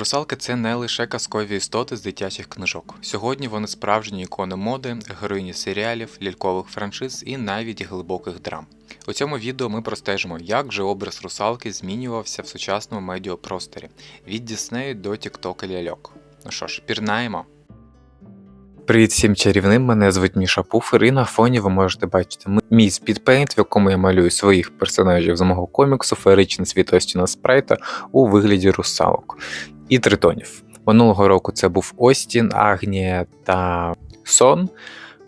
Русалки це не лише казкові істоти з дитячих книжок. Сьогодні вони справжні ікони моди, героїні серіалів, лялькових франшиз і навіть глибоких драм. У цьому відео ми простежимо, як же образ русалки змінювався в сучасному медіапросторі від Діснею до Тіктока ляльок. Ну що ж, пірнаємо. Привіт всім чарівним, мене звуть Міша Пуфер, і на фоні ви можете бачити мій спідпейнт, в якому я малюю своїх персонажів з мого коміксу Феєричне світ Остіна Спрайта у вигляді русалок і тритонів. Минулого року це був Остін, Агнія та Сон.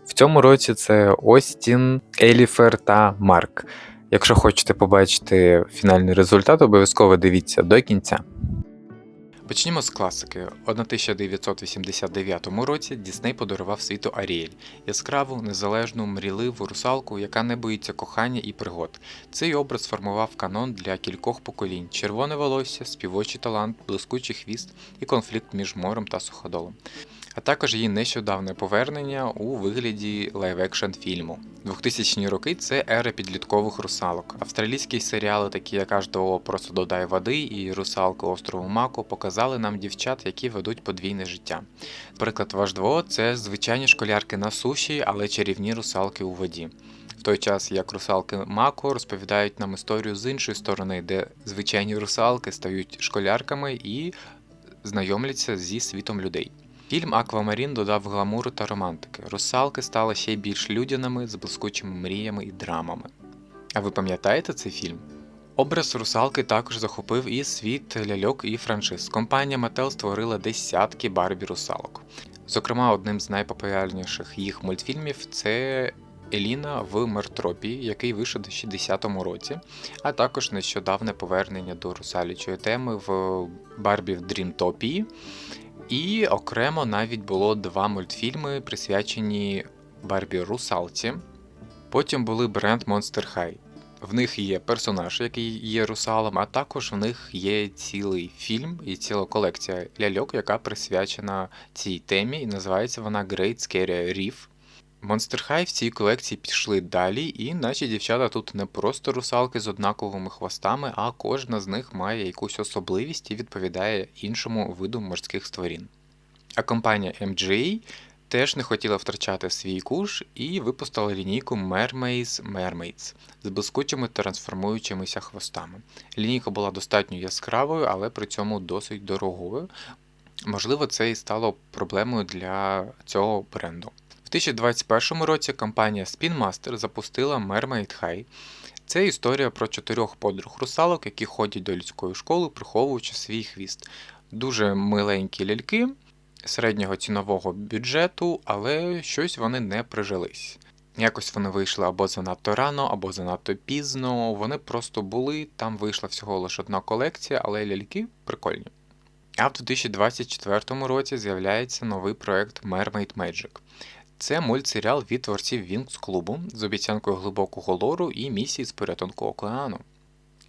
В цьому році це Остін, Еліфер та Марк. Якщо хочете побачити фінальний результат, обов'язково дивіться до кінця. Почнімо з класики. У 1989 році Дісней подарував світу Аріель яскраву, незалежну, мріливу русалку, яка не боїться кохання і пригод. Цей образ формував канон для кількох поколінь: червоне волосся, співочий талант, блискучий хвіст і конфлікт між морем та суходолом. А також її нещодавне повернення у вигляді лайв-екшн фільму. 2000-ні роки це ера підліткових русалок. Австралійські серіали, такі як H2O просто додай води і Русалки острову Мако, показали нам дівчат, які ведуть подвійне життя. Приклад в H2O – це звичайні школярки на суші, але чарівні русалки у воді. В той час як русалки Мако розповідають нам історію з іншої сторони, де звичайні русалки стають школярками і знайомляться зі світом людей. Фільм Аквамарін додав гламуру та романтики. Русалки стали ще й більш людяними з блискучими мріями і драмами. А ви пам'ятаєте цей фільм? Образ русалки також захопив і світ ляльок і франшиз. Компанія Mattel створила десятки Барбі русалок. Зокрема, одним з найпопулярніших їх мультфільмів це Еліна в Мертропії, який вийшов у 2010 році, а також нещодавне повернення до русалічої теми в Барбі в Дрімтопії. І окремо навіть було два мультфільми, присвячені Барбі Русалці. Потім були бренд Monster High. В них є персонаж, який є русалом, а також в них є цілий фільм і ціла колекція ляльок, яка присвячена цій темі, і називається вона Great Scary Reef. Monster High в цій колекції пішли далі, і наші дівчата тут не просто русалки з однаковими хвостами, а кожна з них має якусь особливість і відповідає іншому виду морських створін. А компанія MGA теж не хотіла втрачати свій куш і випустила лінійку Mermaids Mermaids з блискучими трансформуючимися хвостами. Лінійка була достатньо яскравою, але при цьому досить дорогою. Можливо, це і стало проблемою для цього бренду. В 2021 році компанія Spin Master запустила Mermaid High. Це історія про чотирьох подруг русалок, які ходять до людської школи, приховуючи свій хвіст. Дуже миленькі ляльки середнього цінового бюджету, але щось вони не прижились. Якось вони вийшли або занадто рано, або занадто пізно. Вони просто були, там вийшла всього лише одна колекція, але ляльки прикольні. А в 2024 році з'являється новий проект Mermaid Magic. Це мультсеріал від творців Вінкс клубу з обіцянкою глибокого лору і місії з порятунку океану.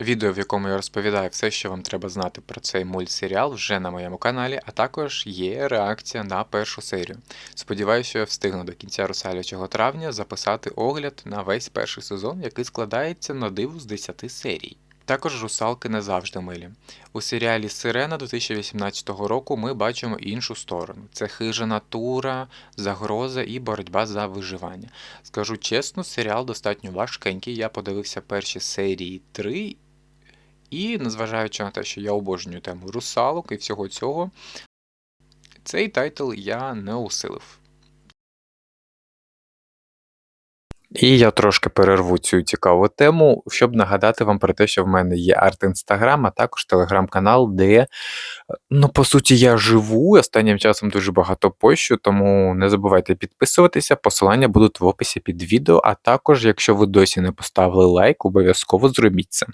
Відео, в якому я розповідаю все, що вам треба знати про цей мультсеріал, вже на моєму каналі, а також є реакція на першу серію. Сподіваюся, що я встигну до кінця русалячого травня записати огляд на весь перший сезон, який складається на диву з 10 серій. Також русалки не завжди милі. У серіалі Сирена 2018 року ми бачимо іншу сторону: це хижа натура, загроза і боротьба за виживання. Скажу чесно, серіал достатньо важкенький. Я подивився перші серії 3, і, незважаючи на те, що я обожнюю тему русалок і всього цього, цей тайтл я не усилив. І я трошки перерву цю цікаву тему, щоб нагадати вам про те, що в мене є арт-інстаграм, а також телеграм-канал, де, ну, по суті, я живу. Останнім часом дуже багато пощу, тому не забувайте підписуватися. Посилання будуть в описі під відео, а також, якщо ви досі не поставили лайк, обов'язково зробіть це.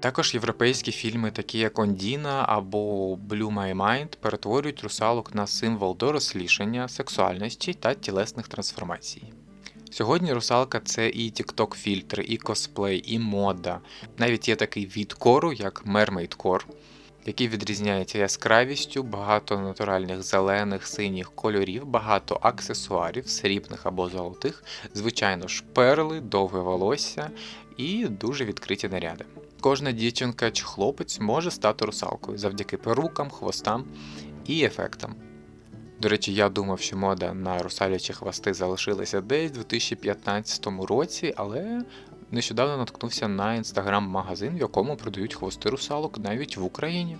Також європейські фільми, такі як Ондіна або Blue My Mind, перетворюють русалок на символ дорослішання, сексуальності та тілесних трансформацій. Сьогодні русалка це і TikTok фільтри, і косплей, і мода. Навіть є такий від кору, як Core, який відрізняється яскравістю, багато натуральних зелених, синіх кольорів, багато аксесуарів, срібних або золотих, звичайно ж, перли, довге волосся і дуже відкриті наряди. Кожна дівчинка чи хлопець може стати русалкою завдяки перукам, хвостам і ефектам. До речі, я думав, що мода на русалячі хвости залишилася десь у 2015 році, але нещодавно наткнувся на інстаграм-магазин, в якому продають хвости русалок навіть в Україні.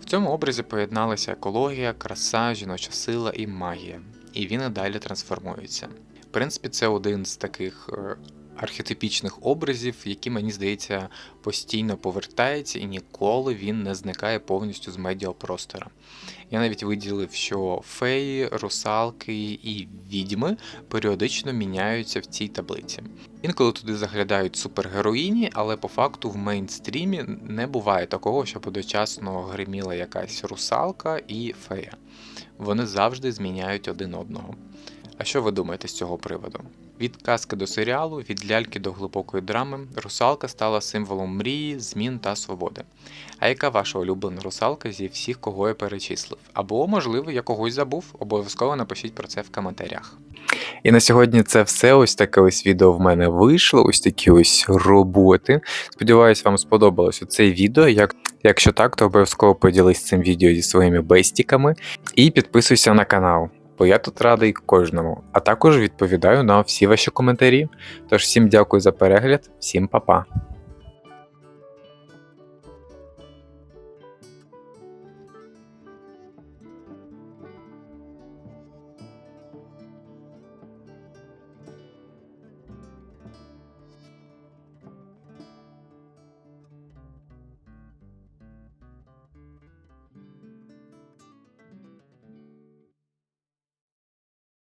В цьому образі поєдналася екологія, краса, жіноча сила і магія, і він і далі трансформується. В принципі, це один з таких е, архетипічних образів, які, мені здається, постійно повертається і ніколи він не зникає повністю з медіапростора. Я навіть виділив, що феї, русалки і відьми періодично міняються в цій таблиці. Інколи туди заглядають супергероїні, але по факту в мейнстрімі не буває такого, щоб одночасно гриміла якась русалка і фея. Вони завжди зміняють один одного. А що ви думаєте з цього приводу? Від казки до серіалу, від ляльки до глибокої драми, русалка стала символом мрії, змін та свободи. А яка ваша улюблена русалка зі всіх, кого я перечислив? Або, можливо, я когось забув, обов'язково напишіть про це в коментарях. І на сьогодні це все. Ось таке ось відео в мене вийшло, ось такі ось роботи. Сподіваюсь, вам сподобалося це відео. Як, якщо так, то обов'язково поділись цим відео зі своїми бестіками і підписуйся на канал. Бо я тут радий кожному, а також відповідаю на всі ваші коментарі. Тож всім дякую за перегляд, всім па-па.